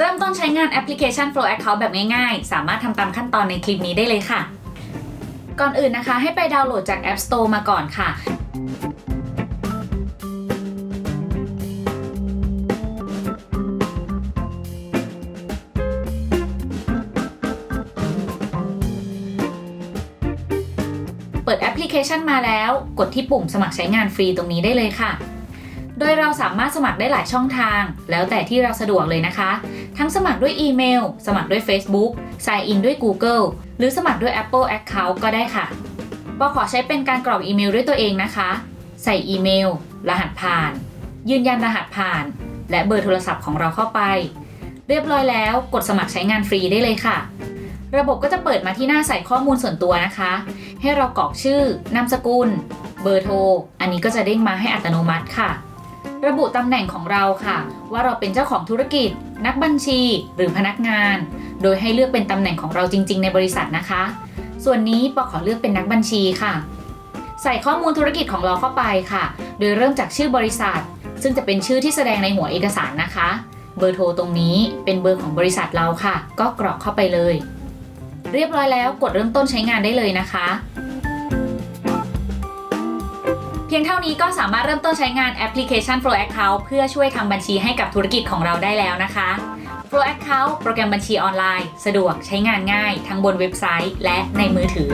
เริ่มต้นใช้งานแอปพลิเคชัน Flow Account แบบง่ายๆ สามารถทำตามขั้นตอนในคลิปนี้ได้เลยค่ะ ก่อนอื่นนะคะ ให้ไปดาวน์โหลดจาก App Store มาก่อนค่ะเปิดแอปพลิเคชันมาแล้ว กดที่ปุ่มสมัครใช้งานฟรีตรงนี้ได้เลยค่ะ โดยเราสามารถสมัครได้หลายช่องทาง แล้วแต่ที่เราสะดวกเลยนะคะ ทั้งสมัครด้วยอีเมล สมัครด้วย Facebook Sign in ด้วย Google หรือสมัครด้วย Apple Account ก็ได้ค่ะปอขอใช้เป็นการกรอกอีเมลด้วยตัวเองนะคะ ใส่อีเมล รหัสผ่าน ยืนยันรหัสผ่าน และเบอร์โทรศัพท์ของเราเข้าไป เรียบร้อยแล้วกดสมัครใช้งานฟรีได้เลยค่ะ ระบบก็จะเปิดมาที่หน้าใส่ข้อมูลส่วนตัวนะคะ ให้เรากรอกชื่อ นามสกุล เบอร์โทร อันนี้ก็จะเด้งมาให้อัตโนมัติค่ะ ระบุตำแหน่งของเราค่ะ ว่าเราเป็นเจ้าของธุรกิจ นักบัญชีหรือพนักงาน โดยให้เลือกเป็นตำแหน่งของเราจริง ๆ ในบริษัทนะคะ ส่วนนี้ปอขอเลือกเป็นนักบัญชีค่ะ ใส่ข้อมูลธุรกิจของเราเข้าไปค่ะ โดยเริ่มจากชื่อบริษัท ซึ่งจะเป็นชื่อที่แสดงในหัวเอกสารนะคะ เบอร์โทรตรงนี้เป็นเบอร์ของบริษัทเราค่ะ ก็กรอกเข้าไปเลย เรียบร้อยแล้วกดเริ่มต้นใช้งานได้เลยนะคะ เพียงเท่านี้ก็สามารถเริ่มต้นใช้งานแอปพลิเคชัน Flow Account เพื่อช่วยทำบัญชีให้กับธุรกิจของเราได้แล้วนะคะ Flow Account โปรแกรมบัญชีออนไลน์ สะดวกใช้งานง่าย ทั้งบนเว็บไซต์ และในมือถือ